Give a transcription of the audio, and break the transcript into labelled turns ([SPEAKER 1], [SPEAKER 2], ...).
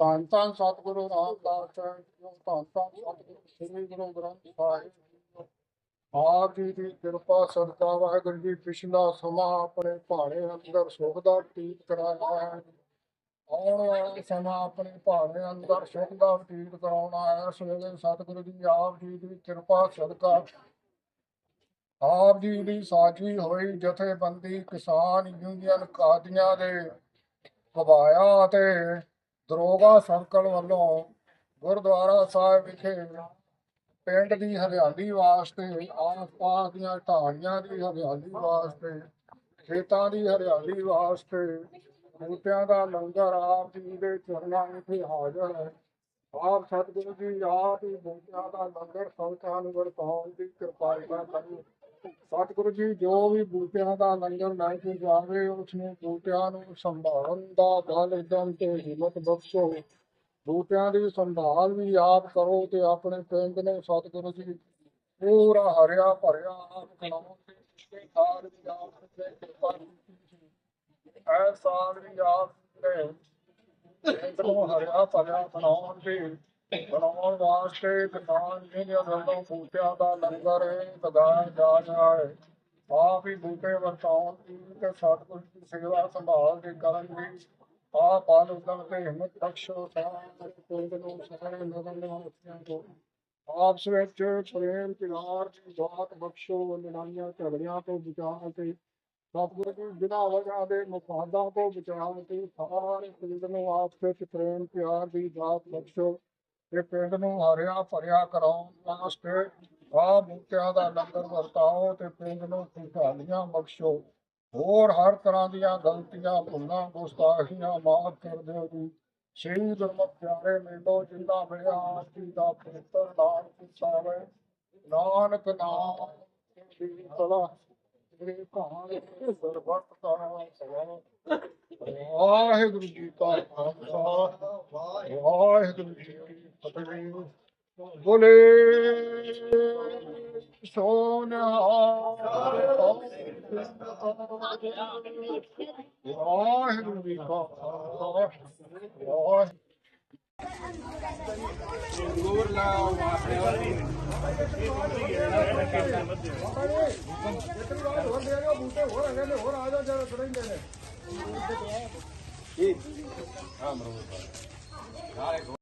[SPEAKER 1] ਧੰਨ ਧੰਨ ਸਤਿਗੁਰੂ ਰਾਮਦਾਸ ਜੀ ਧੰਨ ਧੰਨ ਸਤਿਗੁਰੂ ਸ੍ਰੀ ਗੁਰੂ ਗ੍ਰੰਥ ਸਾਹਿਬ ਆਪ ਜੀ ਦੀ ਕਿਰਪਾ ਸਦਕਾ ਵਾਹਿਗੁਰੂ ਜੀ ਪਿਛਲਾ ਸਮਾਂ ਆਪਣੇ ਭਾਣੇ ਅੰਦਰ ਸੁਖ ਦਾ ਟੀਕ ਕਰਾਇਆ ਹੈ ਆਉਣ ਵਾਲੇ ਸਮਾਂ ਆਪਣੇ ਭਾਵੇਂ ਅੰਦਰ ਸੁਖ ਦਾ ਵਤੀਤ ਕਰਾਉਣਾ ਹੈ ਇਸ ਸਤਿਗੁਰੂ ਜੀ ਆਪ ਜੀ ਦੀ ਕਿਰਪਾ ਸਦਕਾ ਆਪ ਜੀ ਦੀ ਸਾਜੀ ਹੋਈ ਜਥੇਬੰਦੀ ਕਿਸਾਨ ਯੂਨੀਅਨ ਕਾਦੀਆਂ ਦੇ ਕਬਾਇਆ ਅਤੇ ਦਰੋਗਾ ਸਰਕਲ ਵੱਲੋਂ ਗੁਰਦੁਆਰਾ ਸਾਹਿਬ ਵਿਖੇ ਪਿੰਡ ਦੀ ਹਰਿਆਲੀ ਵਾਸਤੇ, ਆਸ-ਪਾਸ ਦੀਆਂ ਢਾਣੀਆਂ ਦੀ ਹਰਿਆਲੀ ਵਾਸਤੇ, ਖੇਤਾਂ ਦੀ ਹਰਿਆਲੀ ਵਾਸਤੇ ਬੂਟਿਆਂ ਦਾ ਲੰਗਰ ਆਪ ਜੀ ਦੇ ਚਰਨਾਂ ਵਿਖੇ ਹਾਜ਼ਰ ਹੈ। ਆਪ ਸਤਿਗੁਰੂ ਜੀ ਆਪ ਹੀ ਬੂਟਿਆਂ ਦਾ ਲੰਗਰ ਸੰਗਤਾਂ ਨੂੰ ਵਰਤਾਉਣ ਦੀ ਕਿਰਪਾਲਤਾ ਕਰੋ ਸਤਿਗੁਰੂ ਜੀ, ਜੋ ਵੀ ਬੂਟਿਆਂ ਦਾ ਲੰਗਰ ਲੈ ਕੇ ਜਾਵੇ ਉਸ ਨੂੰ ਬੂਟਿਆਂ ਨੂੰ ਸੰਭਾਲਣ ਦਾ ਬਲ ਇਦਮ ਤੇ ਹਿੰਮਤ ਬਖਸ਼ੋ। ਬੂਟਿਆਂ ਦੀ ਸੰਭਾਲ ਵੀ ਆਪ ਕਰੋ ਤੇ ਆਪਣੇ ਪਿੰਡ ਨੂੰ ਸਤਿਗੁਰੂ ਜੀ, ਪੂਰਾ ਹਰਿਆ ਭਰਿਆ ਆਪ ਬਣਾਉਣ ਤੇ ਪਿਛਲੇ ਵੀ ਆਪ ਨੇ ਕਿਰਪਾ ਕੀਤੀ ਸੀ ਐ ਸਾਲ ਵੀ ਆਪ ਨੇ ਹਰਿਆ ਭਰਿਆ ਬਣਾਉਣ ਦੀ ਬਣਾਉਣ ਵਾਸਤੇ ਕਿਸਾਨ ਜਿਹੜਿਆਂ ਵੱਲੋਂ ਬੂਟਿਆਂ ਦਾ ਲੰਗਰ ਲਗਾਇਆ ਜਾ ਰਿਹਾ ਹੈ। ਆਪ ਹੀ ਬੂਟੇ ਵਰਤਾਉਣ ਦੀ ਤੇ ਸਤਿਗੁਰ ਦੀ ਸੇਵਾ ਸੰਭਾਲ ਦੀ ਕਰਨ ਦੀ ਆਪ ਆਲੋਕਨ ਤੇ ਹਿੰਮਤ ਬਖਸ਼ੋ ਸਾਰੇ ਪਿੰਡ ਨੂੰ, ਸਾਰੇ ਨਗਰ ਨਿਵਾਸੀਆਂ ਨੂੰ। ਆਪਸ ਵਿੱਚ ਪ੍ਰੇਮ ਪਿਆਰ ਦੀ ਦਾਤ ਬਖਸ਼ੋ, ਲੜਾਈਆਂ, ਝਗੜਿਆਂ ਤੋਂ ਬਚਾ ਤੇ ਸਤਿਗੁਰੂ ਦੀ ਬਿਨਾਂ ਵਜ੍ਹਾ ਦੇ ਮੁਫਾਦਾਂ ਤੋਂ ਬਚਾ ਤੇ ਸਾਰੇ ਪਿੰਡ ਨੂੰ ਆਪਸ ਵਿੱਚ ਪ੍ਰੇਮ ਪਿਆਰ ਦੀ ਦਾਤ ਬਖਸ਼ੋ। ਤੇ ਪਿੰਡ ਨੂੰ ਹਰਿਆ ਭਰਿਆ ਕਰਾਉਣ ਵਾਸਤੇ ਆ ਬੂਟਿਆਂ ਦਾ ਲੰਗਰ ਵਰਤਾਓ ਤੇ ਪਿੰਡ ਨੂੰ ਖੁਸ਼ਹਾਲੀਆਂ ਬਖਸ਼ੋ। ਹੋਰ ਹਰ ਤਰ੍ਹਾਂ ਦੀਆਂ ਗਲਤੀਆਂ, ਭੁੱਲਾਂ, ਗੁਸਤਾਖੀਆਂ ਮਾਫ ਕਰ ਦਿਓ ਜੀ। ਸ੍ਰੀ ਗੁਰਮੁਖ ਪਿਆਰੇ ਮੇਲੋ ਜਿੰਦਾ ਮਿਲਿਆ ਆਪ ਦਾ ਪਵਿੱਤਰ ਨਾਮ ਪੁੱਛਾਵੇ। ਨਾਨਕ ਨਾਮ ਦੀ ਸਦਾ ਸ੍ਰੀ ਕਹਾਣੀ ਸਰਬਤ ਦਾ ਸਵਾ ਵਾਹਿਗੁਰੂ ਜੀ ਕਾ ਖਾਲਸਾ, ਵਾਹਿਗੁਰੂ ਜੀ ਕੀ बोले सोना वाहिगुरु जी का गोर लाओ और दे दो बूटे और आगे में और आ जाओ जरा थोड़ा ही देने
[SPEAKER 2] हां मरो